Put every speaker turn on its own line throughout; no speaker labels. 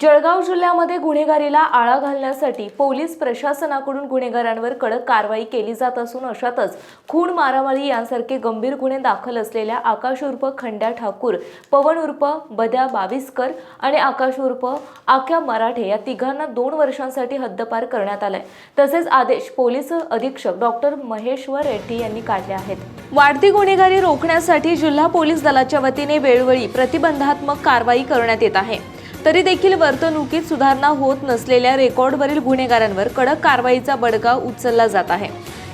जळगाव जिल्ह्यामध्ये गुन्हेगारीला आळा घालण्यासाठी पोलीस प्रशासनाकडून गुन्हेगारांवर कडक कारवाई केली जात असून अशातच खून मारामारी यांसारखे गंभीर गुन्हे दाखल असलेल्या आकाश उर्फ खंड्या ठाकूर पवन उर्फ बद्या बाविस्कर आणि आकाश उर्फ आख्या मराठे या तिघांना दोन वर्षांसाठी हद्दपार करण्यात आलाय. तसेच आदेश पोलीस अधीक्षक डॉक्टर महेश्वर रेड्डी यांनी काढले आहेत. वाढती गुन्हेगारी रोखण्यासाठी जिल्हा पोलीस दलाच्या वतीने वेळोवेळी प्रतिबंधात्मक कारवाई करण्यात येत आहे. तरी देखील वर्तणुकीत सुधारणा होत नसलेल्या रेकॉर्डवरील गुन्हेगारांवर कडक कारवाईचा बडगा उचलला जात आहे.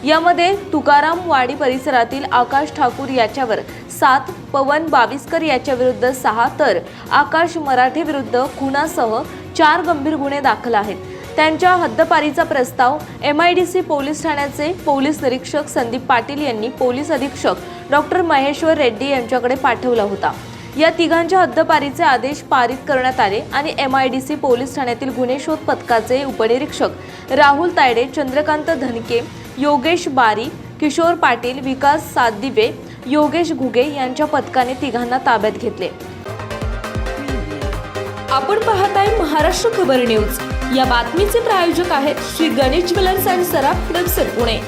यामध्ये तुकाराम वाडी परिसरातील आकाश ठाकूर याच्यावर सात पवन बाविस्कर याच्याविरुद्ध सहा तर आकाश मराठे विरुद्ध खुनासह चार गंभीर गुन्हे दाखल आहेत. त्यांच्या हद्दपारीचा प्रस्ताव M I D C police ठाण्याचे पोलीस निरीक्षक संदीप पाटील यांनी पोलीस अधीक्षक डॉक्टर महेश्वर रेड्डी यांच्याकडे पाठवला होता. या तिघांच्या हद्दपारीचे आदेश पारित करण्यात आले आणि M I D C police ठाण्यातील गुन्हे शोध पथकाचे उपनिरीक्षक राहुल तायडे चंद्रकांत धनके योगेश बारी किशोर पाटील विकास सातदिवे योगेश घुगे यांच्या पथकाने तिघांना ताब्यात घेतले. आपण पाहत आहे महाराष्ट्र खबर न्यूज. या बातमीचे प्रायोजक आहेत श्री गणेश ज्वेलर्स अँड सराफ हडपसर पुणे.